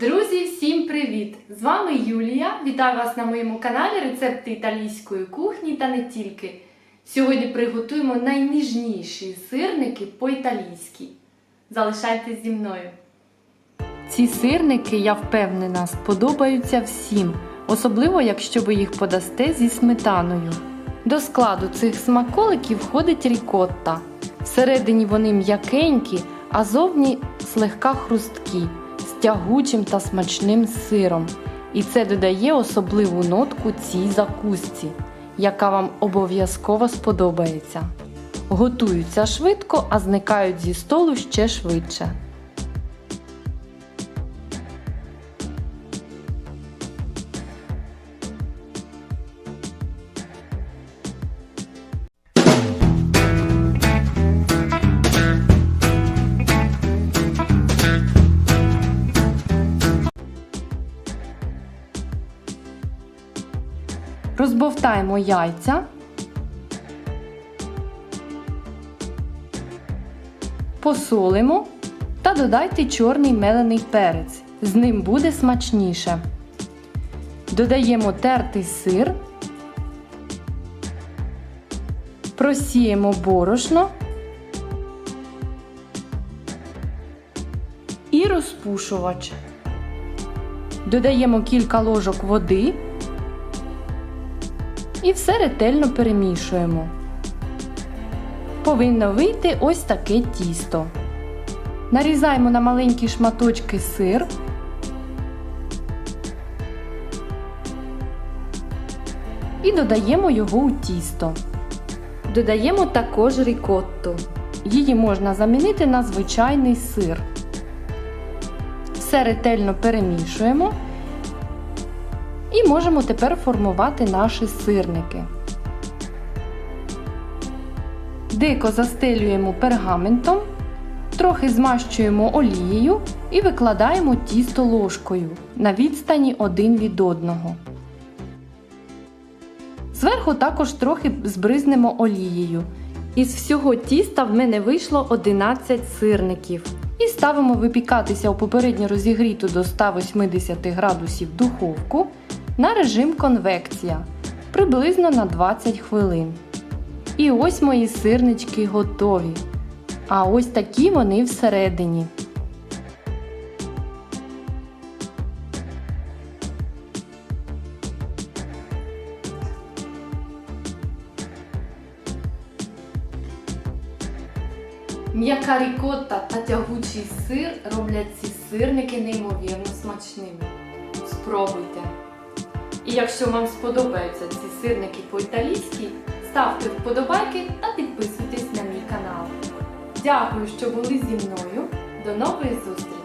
Друзі, всім привіт! З вами Юлія. Вітаю вас на моєму каналі Рецепти італійської кухні та не тільки. Сьогодні приготуємо найніжніші сирники по-італійськи. Залишайтесь зі мною. Ці сирники, я впевнена, сподобаються всім, особливо якщо ви їх подасте зі сметаною. До складу цих смаколиків входить рікотта. Всередині вони м'якенькі, а зовні слегка хрусткі, тягучим та смачним сиром. І це додає особливу нотку цій закусці, яка вам обов'язково сподобається. Готуються швидко, а зникають зі столу ще швидше. Розбовтаємо яйця. Посолимо та додайте чорний мелений перець. З ним буде смачніше. Додаємо тертий сир. Просіємо борошно і розпушувач. Додаємо кілька ложок води і все ретельно перемішуємо. Повинно вийти ось таке тісто. Нарізаємо на маленькі шматочки сир. І додаємо його у тісто. Додаємо також рікотту. Її можна замінити на звичайний сир. Все ретельно перемішуємо. І можемо тепер формувати наші сирники. Дико застелюємо пергаментом, трохи змащуємо олією і викладаємо тісто ложкою на відстані один від одного. Зверху також трохи збризнемо олією. Із всього тіста в мене вийшло 11 сирників. І ставимо випікатися у попередньо розігріту до 180 градусів духовку на режим конвекція приблизно на 20 хвилин. І ось мої сирнички готові. А ось такі вони всередині. М'яка рікотта та тягучий сир роблять ці сирники неймовірно смачними. Спробуйте! Якщо вам сподобаються ці сирники по-італійськи, ставте вподобайки та підписуйтесь на мій канал. Дякую, що були зі мною. До нової зустрічі!